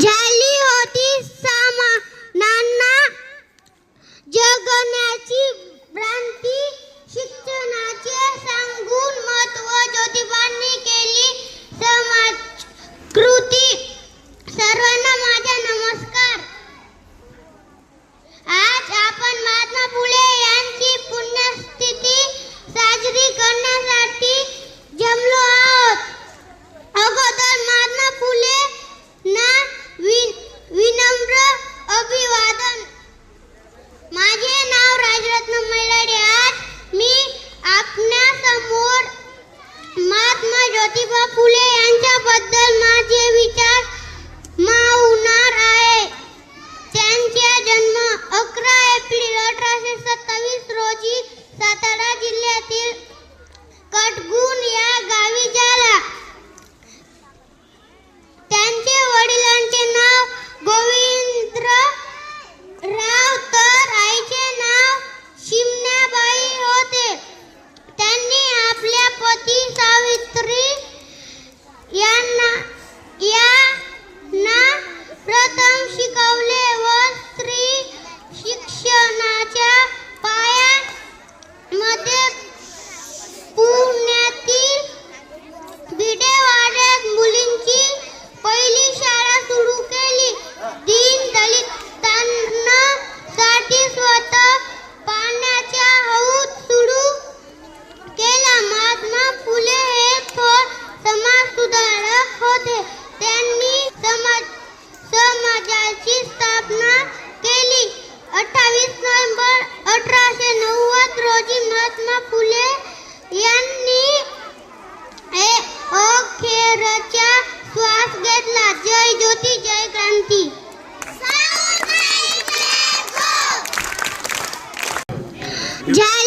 Jack. फुले यांच्याबद्दल माझे विचार मावणार आहे. त्यांचा जन्म अकरा एप्रिल अठराशे सत्तावीस रोजी सातारा जिल्ह्यातील मोर्चा श्वास घेतला जय ज्योती जय क्रांती जय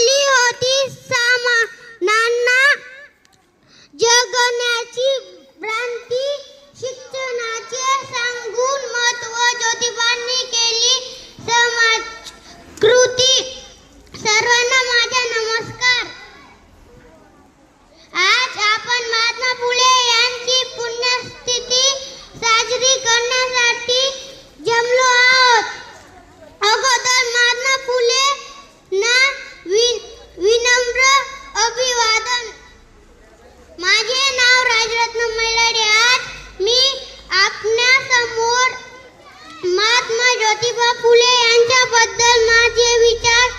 ज्योतिबा फुले यांच्याबद्दल माझे विचार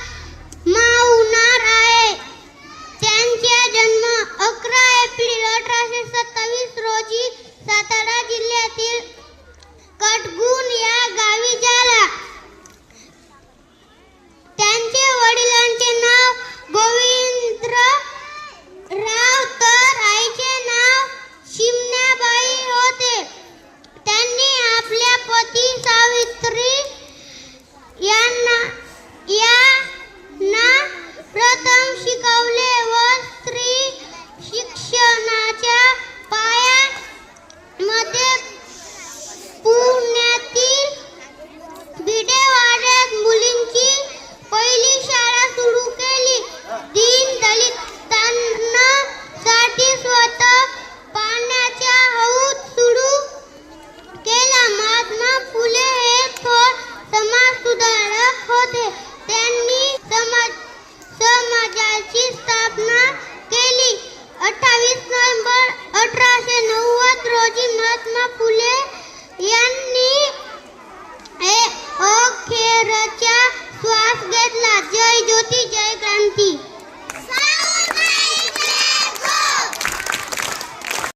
क्या